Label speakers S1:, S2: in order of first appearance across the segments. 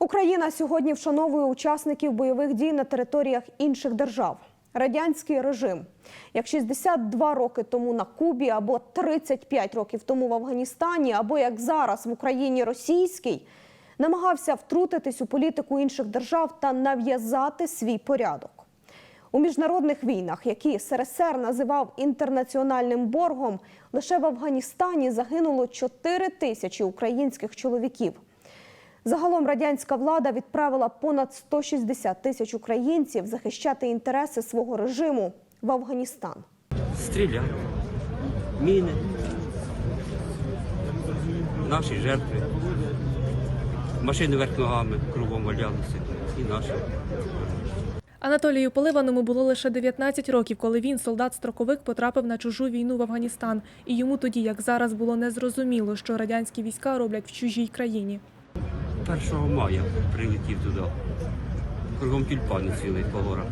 S1: Україна сьогодні вшановує учасників бойових дій на територіях інших держав. Радянський режим, як 62 роки тому на Кубі, або 35 років тому в Афганістані, або як зараз в Україні російський, намагався втрутитись у політику інших держав та нав'язати свій порядок. У міжнародних війнах, які СРСР називав інтернаціональним боргом, лише в Афганістані загинуло 4 тисячі українських чоловіків. Загалом радянська влада відправила понад 160 тисяч українців захищати інтереси свого режиму в Афганістан.
S2: Стріляли, міни, наші жертви, машини верх ногами кругом валялися і наші.
S3: Анатолію Поливаному було лише 19 років, коли він, солдат-строковик, потрапив на чужу війну в Афганістан. І йому тоді, як зараз, було незрозуміло, що радянські війська роблять в чужій країні.
S2: 1 мая прилетів туди. Кругом тюльпани цвіли по горах.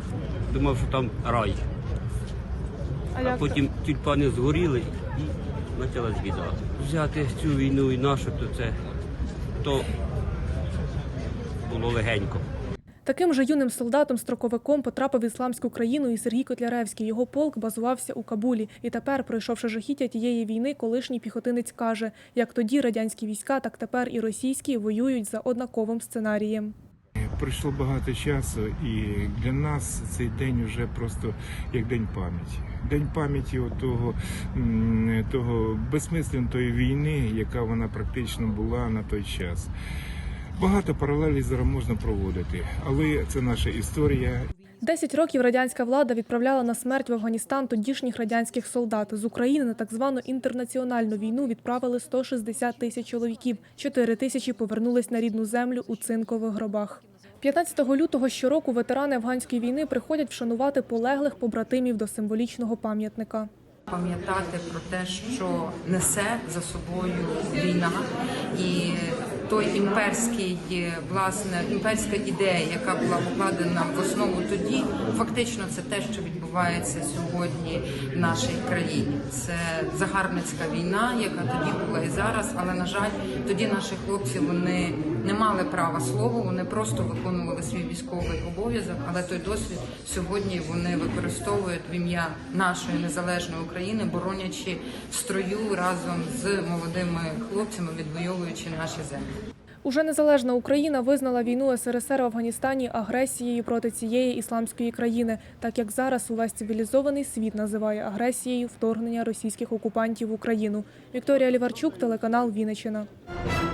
S2: Думав, що там рай. А, потім тюльпани згоріли і почалась біда. Взяти цю війну і нашу, то це то було легенько.
S3: Таким же юним солдатом-строковиком потрапив в ісламську країну і Сергій Котляревський. Його полк базувався у Кабулі. І тепер, пройшовши жахіття тієї війни, колишній піхотинець каже, як тоді радянські війська, так тепер і російські воюють за однаковим сценарієм.
S4: Пройшло багато часу, і для нас цей день вже просто як день пам'яті. День пам'яті того, того безсмисленої війни, яка вона практично була на той час. Багато паралелей зараз можна проводити, але це наша історія.
S3: Десять років радянська влада відправляла на смерть в Афганістан тодішніх радянських солдат. З України на так звану інтернаціональну війну відправили 160 тисяч чоловіків. 4 тисячі повернулись на рідну землю у цинкових гробах. 15 лютого щороку ветерани афганської війни приходять вшанувати полеглих побратимів до символічного пам'ятника.
S5: Пам'ятати про те, що несе за собою війна, і той імперський власне імперська ідея, яка була покладена в основу тоді, фактично це те, що відбувається сьогодні в нашій країні. Це загарбницька війна, яка тоді була і зараз. Але на жаль, тоді наші хлопці вони не мали права слова, вони просто виконували свій військовий обов'язок. Але той досвід сьогодні вони використовують в ім'я нашої незалежної України, боронячи в строю разом з молодими хлопцями, відвоюючи наші землі.
S3: Уже незалежна Україна визнала війну СРСР в Афганістані агресією проти цієї ісламської країни, так як зараз увесь цивілізований світ називає агресією вторгнення російських окупантів в Україну. Вікторія Ліварчук, телеканал Вінниччина.